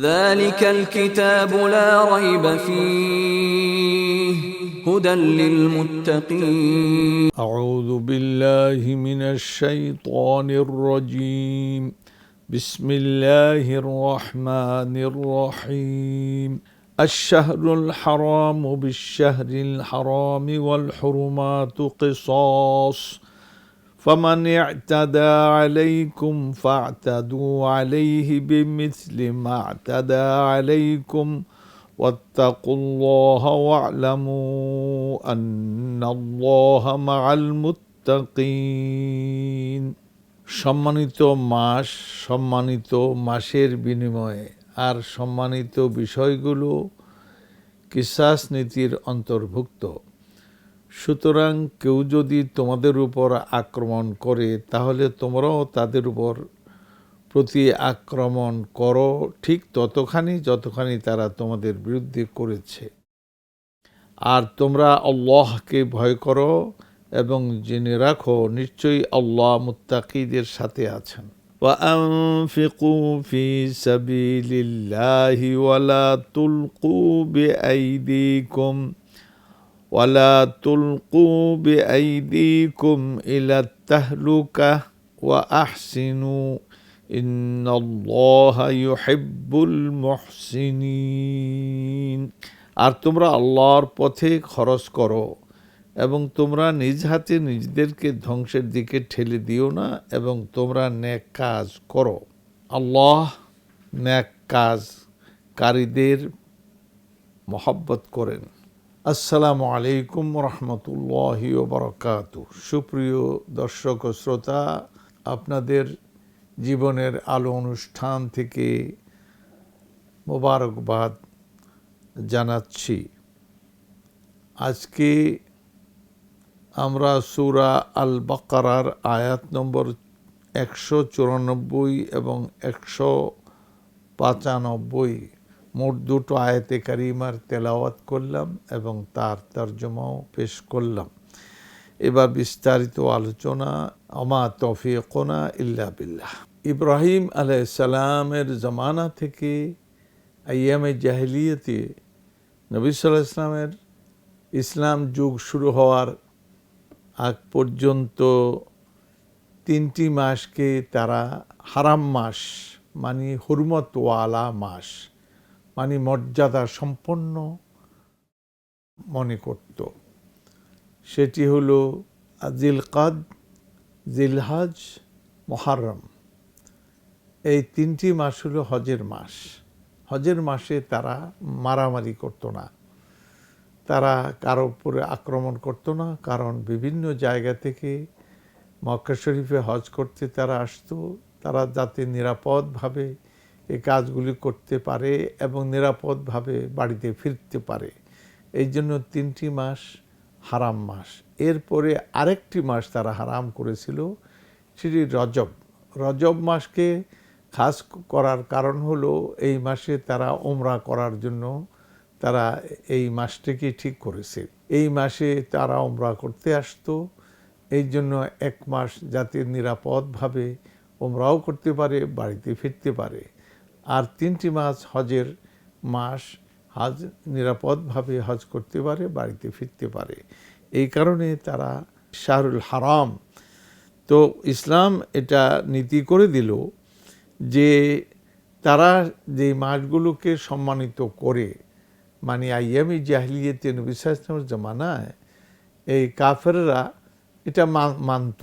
ذلك الكتاب لا ريب فيه هدى للمتقين. أعوذ بالله من الشيطان الرجيم. بسم الله الرحمن الرحيم. الشهر الحرام بالشهر الحرام والحرمات قصاص. فمن اعتدى عليكم فاعتدوا عليه بمثل ما اعتدى عليكم واتقوا الله واعلموا أن الله مع المتقين সম্মানিত মাস সম্মানিত মাসের বিনিময়ে আর সম্মানিত বিষয়গুলো কিসাস নীতির অন্তর্ভুক্ত সুতরাং কেউ যদি তোমাদের উপর আক্রমণ করে তাহলে তোমরাও তাদের উপর প্রতি আক্রমণ করো ঠিক ততখানি যতখানি তারা তোমাদের বিরুদ্ধে করেছে আর তোমরা আল্লাহকে ভয় করো এবং জেনে রাখো নিশ্চয়ই আল্লাহ মুত্তাকিদের সাথে আছেন وأنفقوا في سبيل الله ولا تلقوا بأيديكم ওয়ালা তুলকু বিআইদিকুম ইলা তাহলুকা ওয়া আহসিনু ইন্নাল্লাহা ইউহিব্বুল আর তোমরা আল্লাহর পথে খরচ করো এবং তোমরা নিজ হাতে নিজেদেরকে ধ্বংসের দিকে ঠেলে দিও না এবং তোমরা ন্যাক কাজ করো। আল্লাহ ন্যাক কাজ কারীদের মহব্বত করেন। আসসালামু আলাইকুম রহমতুল্লাহি বরকাত। সুপ্রিয় দর্শক ও শ্রোতা, আপনাদের জীবনের আলো অনুষ্ঠান থেকে মোবারকবাদ জানাচ্ছি। আজকে আমরা সুরা আল বাকারার আয়াত নম্বর একশো চুরানব্বই এবং একশো পাঁচানব্বই মোট দুটো আয়াতে কারিমার তেলাওয়াত করলাম এবং তার তর্জমাও পেশ করলাম। এবার বিস্তারিত আলোচনা আমা তফিকোনা ইল্লা বিল্লাহ। ইব্রাহিম আলাইসালামের জমানা থেকে আইয়ামে জাহিলিয়তে নবী সাল্লাহ ইসলামের ইসলাম যুগ শুরু হওয়ার আগ পর্যন্ত তিনটি মাসকে তারা হারাম মাস মানে হুরমতওয়ালা মাস মানে মর্যাদা সম্পন্ন মনে করত। সেটি হলো জিলকাদ, জিলহাজ মহারম এই তিনটি মাস হলো হজের মাস। হজের মাসে তারা মারামারি করতো না। তারা কারও উপরে আক্রমণ করতো না, কারণ বিভিন্ন জায়গা থেকে মক্কা শরীফে হজ করতে তারা আসতো। তারা যাতে নিরাপদভাবে এই কাজগুলি করতে পারে এবং নিরাপদভাবে বাড়িতে ফিরতে পারে। এই জন্য তিনটি মাস হারাম মাস। এরপরে আরেকটি মাস তারা হারাম করেছিল, সেটি রজব। রজব মাসকে খাস করার কারণ হলো এই মাসে তারা ওমরা করার জন্য তারা এই মাসটিকে ঠিক করেছে। এই মাসে তারা ওমরা করতে আসতো, এই জন্য এক মাস যাতে নিরাপদভাবে ওমরাও করতে পারে, বাড়িতে ফিরতে পারে। আর তিনটি মাস হজের মাস হজ নিরাপদভাবে হজ করতে পারে, বাড়িতে ফিরতে পারে। এই কারণে তারা শাহরুল হারাম। তো ইসলাম এটা নীতি করে দিল যে তারা যে মাসগুলোকে সম্মানিত করে মানে আইয়ামি জাহলিয়তে নবিসামের জমানায়, এই কাফেররা এটা মানত।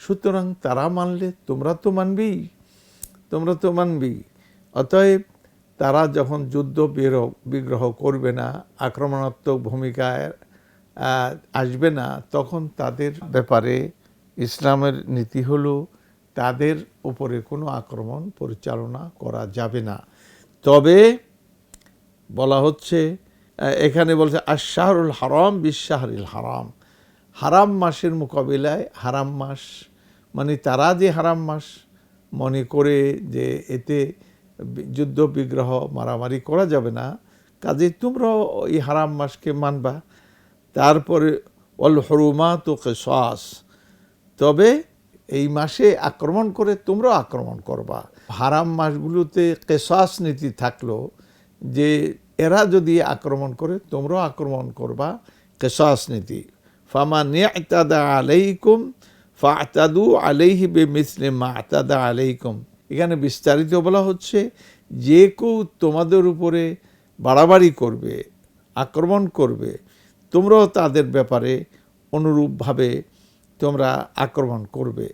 সুতরাং তারা মানলে তোমরা তো মানবেই, তোমরা তো মানবেই। অতএব তারা যখন যুদ্ধ বিগ্রহ করবে না, আক্রমণাত্মক ভূমিকায় আসবে না, তখন তাদের ব্যাপারে ইসলামের নীতি হলো তাদের উপরে কোনো আক্রমণ পরিচালনা করা যাবে না। তবে বলা হচ্ছে এখানে বলছে আশাহরুল হারাম বিশ্বাহরুল হারাম। হারাম মাসের মোকাবিলায় হারাম মাস মানে তারা যে হারাম মাস মনে করে যে এতে যুদ্ধ, বিগ্রহ, মারামারি করা যাবে না। কাজে তোমরাও এই হারাম মাসকে মানবা। তারপরে অল হরুমা তো কেসাস। তবে এই মাসে আক্রমণ করে তোমরাও আক্রমণ করবা। হারাম মাসগুলোতে কেসাস নীতি থাকল যে, এরা যদি আক্রমণ করে, তোমরাও আক্রমণ করবা কেসাস নীতি। ফামা নিয়াতাদা আলাইকুম, ফাতাদু আলাইহি বে মিসলে মাতাদা আলাইকুম। এখানে বিস্তারিত বলা হচ্ছে যে কেউ তোমাদের উপরে বাড়াবাড়ি করবে, আক্রমণ করবে, তোমরাও তাদের ব্যাপারে অনুরূপভাবে তোমরা আক্রমণ করবে।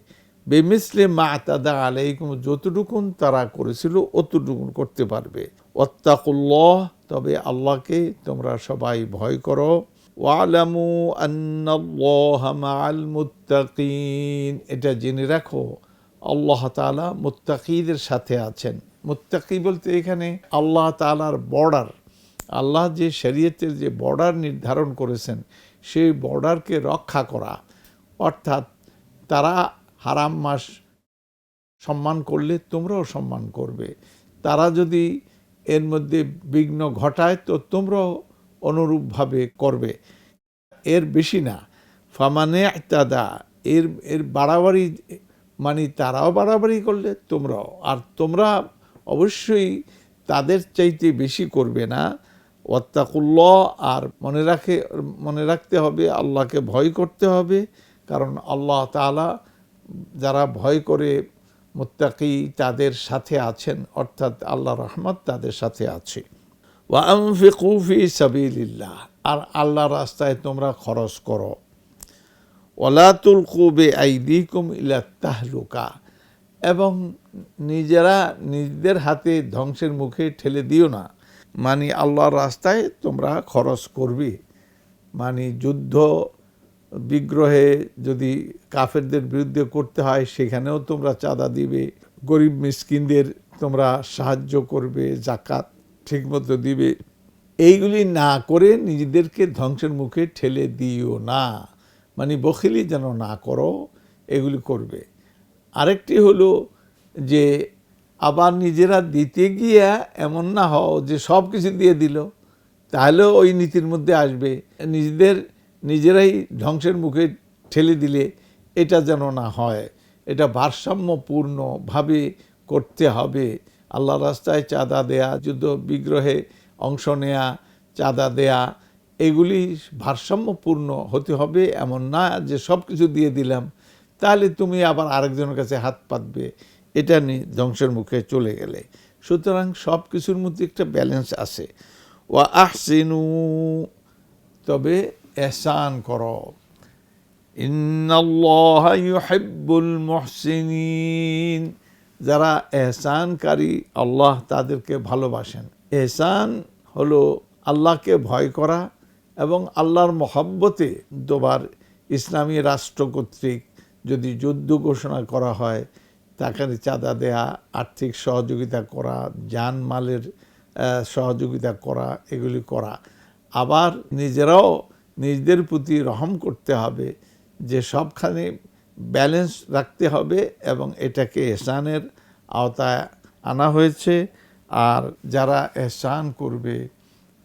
বেমিসলে মা তাদা আলাইকুম, যতটুকুন তারা করেছিল অতটুকুন করতে পারবে। অত্তাকুল্লাহ তবে আল্লাহকে তোমরা সবাই ভয় করো। ওয়ালামু আন্নাল্লাহ মাআল মুত্তাকিন, এটা জেনে রাখো আল্লাহ তাআলা মুত্তাকিদের সাথে আছেন। মুত্তাকি বলতে এখানে আল্লাহ তাআলার বর্ডার। আল্লাহ যে শরীয়তের যে বর্ডার নির্ধারণ করেছেন, সেই বর্ডারকে রক্ষা করা। অর্থাৎ তারা হারাম মাস সম্মান করলে তোমরাও সম্মান করবে। তারা যদি এর মধ্যে বিঘ্ন ঘটায়, তো তোমরাও অনুরূপভাবে করবে। এর বেশি না। ফামানে তাদা এর এর বাড়াবাড়ি মানে তারাও বাড়াবাড়ি করলে তোমরাও। আর তোমরা অবশ্যই তাদের চাইতে বেশি করবে না। ওয়াত্তাকুল্লাহ, আর মনে রাখে, মনে রাখতে হবে আল্লাহকে ভয় করতে হবে। কারণ আল্লাহ তাআলা যারা ভয় করে মুত্তাকি তাদের সাথে আছেন, অর্থাৎ আল্লাহ রহমত তাদের সাথে আছে। ওয়ানফিকু ফি সাবিলিল্লাহ, আর আল্লাহ রাস্তায় তোমরা খরচ করো। ওলা তুলকু বে আইদিকুম ইলা এবং নিজেরা নিজেদের হাতে ধ্বংসের মুখে ঠেলে দিও না। মানে আল্লাহর রাস্তায় তোমরা খরচ করবে। মানে যুদ্ধ, বিগ্রহে যদি কাফেরদের বিরুদ্ধে করতে হয়, সেখানেও তোমরা চাঁদা দিবে। গরিব মিসকিনদের তোমরা সাহায্য করবে জাকাত ঠিকমতো দিবে। এইগুলি না করে নিজেদেরকে ধ্বংসের মুখে ঠেলে দিও না। মানে বখিলি যেন না করো, এগুলি করবে। আরেকটি হলো যে, আবার নিজেরা দিতে গিয়া এমন না হও যে সব কিছু দিয়ে দিল, তাহলেও ওই নীতির মধ্যে আসবে। নিজেদের, নিজেরাই ধ্বংসের মুখে ঠেলে দিলে এটা যেন না হয়। এটা ভারসাম্যপূর্ণভাবে করতে হবে। আল্লাহ রাস্তায় চাঁদা দেয়া, যুদ্ধ বিগ্রহে অংশ নেয়া, চাঁদা দেয়া এগুলি ভারসাম্যপূর্ণ হতে হবে, এমন না যে সব কিছু দিয়ে দিলাম, তাহলে তুমি আবার আরেকজনের কাছে হাত পাতবে। এটা নিয়ে ধ্বংসের মুখে চলে গেলে। সুতরাং সব কিছুর মধ্যে একটা ব্যালেন্স আছে। ওয়া আহসিনু, তবে এহসান করো। মুহসিনিন। যারা এহসানকারী, আল্লাহ তাদেরকে ভালোবাসেন। এহসান হলো আল্লাহকে ভয় করা এবং আল্লাহর মহব্বতে দুবার ইসলামী রাষ্ট্র কর্তৃক যদি যুদ্ধ ঘোষণা করা হয় তাকে চাঁদা দেয়া আর্থিক সহযোগিতা করা জানমালের আহ, সহযোগিতা করা এগুলি করা। আবার নিজেরাও নিজেদের প্রতি রহম করতে হবে যে সবখানে ব্যালেন্স রাখতে হবে এবং এটাকে এহসানের আওতায় আনা হয়েছে। আর যারা এহসান করবে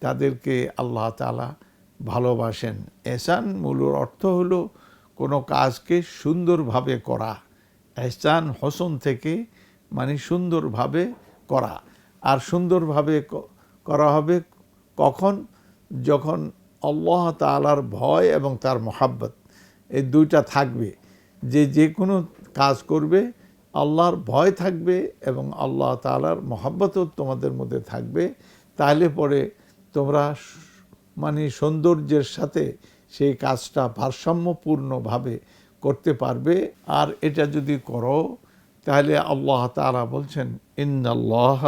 তাদেরকে আল্লাহ তালা ভালোবাসেন। এহসান মূল অর্থ হলো কোনো কাজকে সুন্দরভাবে করা। এহসান হোসন থেকে মানে সুন্দরভাবে করা। আর সুন্দরভাবে করা হবে কখন? যখন আল্লাহ তালার ভয় এবং তার মহাব্বত এই দুইটা থাকবে। যে যে কোনো কাজ করবে, আল্লাহর ভয় থাকবে এবং আল্লাহ তালার মহাব্বতও তোমাদের মধ্যে থাকবে। তাহলে পরে তোমরা মানে সৌন্দর্যের সাথে সেই কাজটা ভারসাম্যপূর্ণভাবে করতে পারবে। আর এটা যদি করো, তাহলে আল্লাহ তাআলা বলছেন, ইন্নাল্লাহ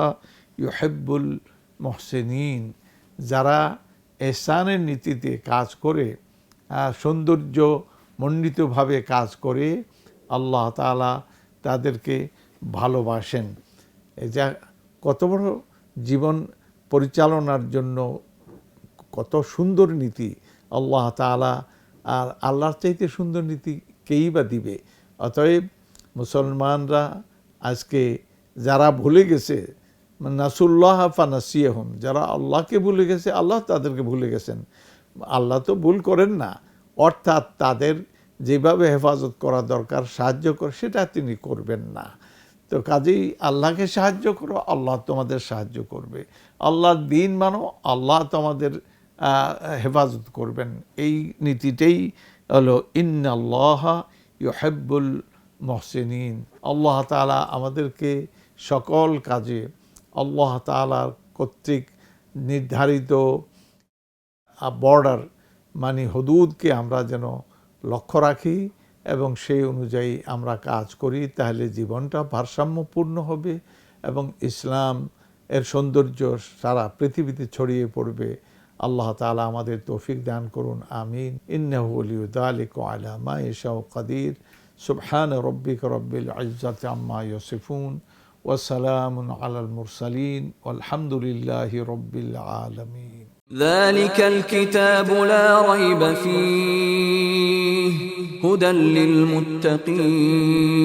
ইউহিব্বুল মহসেনিন। যারা এহসানের নীতিতে কাজ করে সৌন্দর্য মণ্ডিতভাবে কাজ করে, আল্লাহ তাআলা তাদেরকে ভালোবাসেন। যা কত বড় জীবন পরিচালনার জন্য কত সুন্দর নীতি আল্লাহ তাআলা আর আল্লাহর চাইতে সুন্দর নীতি কেই বা দিবে। অতএব মুসলমানরা আজকে যারা ভুলে গেছে, নাসুল্লাহ ফানাসিয়াহুম যারা আল্লাহকে ভুলে গেছে, আল্লাহ তাদেরকে ভুলে গেছেন। আল্লাহ তো ভুল করেন না। অর্থাৎ তাদের যেভাবে হেফাজত করা দরকার, সাহায্য করে, সেটা তিনি করবেন না। তো কাজেই আল্লাহকে সাহায্য করো, আল্লাহ তোমাদের সাহায্য করবে। আল্লাহর দিন মানো, আল্লাহ তোমাদের হেফাজত করবেন। এই নীতিটাই হলো, ইন্নাল্লাহ ইউহেব্বুল মহসিনিন। আল্লাহ তাআলা আমাদেরকে সকল কাজে আল্লাহ তাআলার কর্তৃক নির্ধারিত বর্ডার মানে হদুদকে আমরা যেন লক্ষ্য রাখি এবং সেই অনুযায়ী আমরা কাজ করি, তাহলে জীবনটা ভারসাম্যপূর্ণ হবে এবং ইসলাম এর সৌন্দর্য সারা পৃথিবীতে ছড়িয়ে পড়বে। আল্লাহ তাআলা আমাদের তৌফিক দান করুন আমিন ইন্নাহু ওয়ালিয়ুযালিক আলা মা ইয়াশাউ কাদির সুবহান রব্বিক রব্বিল ইজ্জাতি আম্মা ইয়াসিফুন وسلام على المرسلين والحمد لله رب العالمين ذلك الكتاب لا ريب فيه هدى للمتقين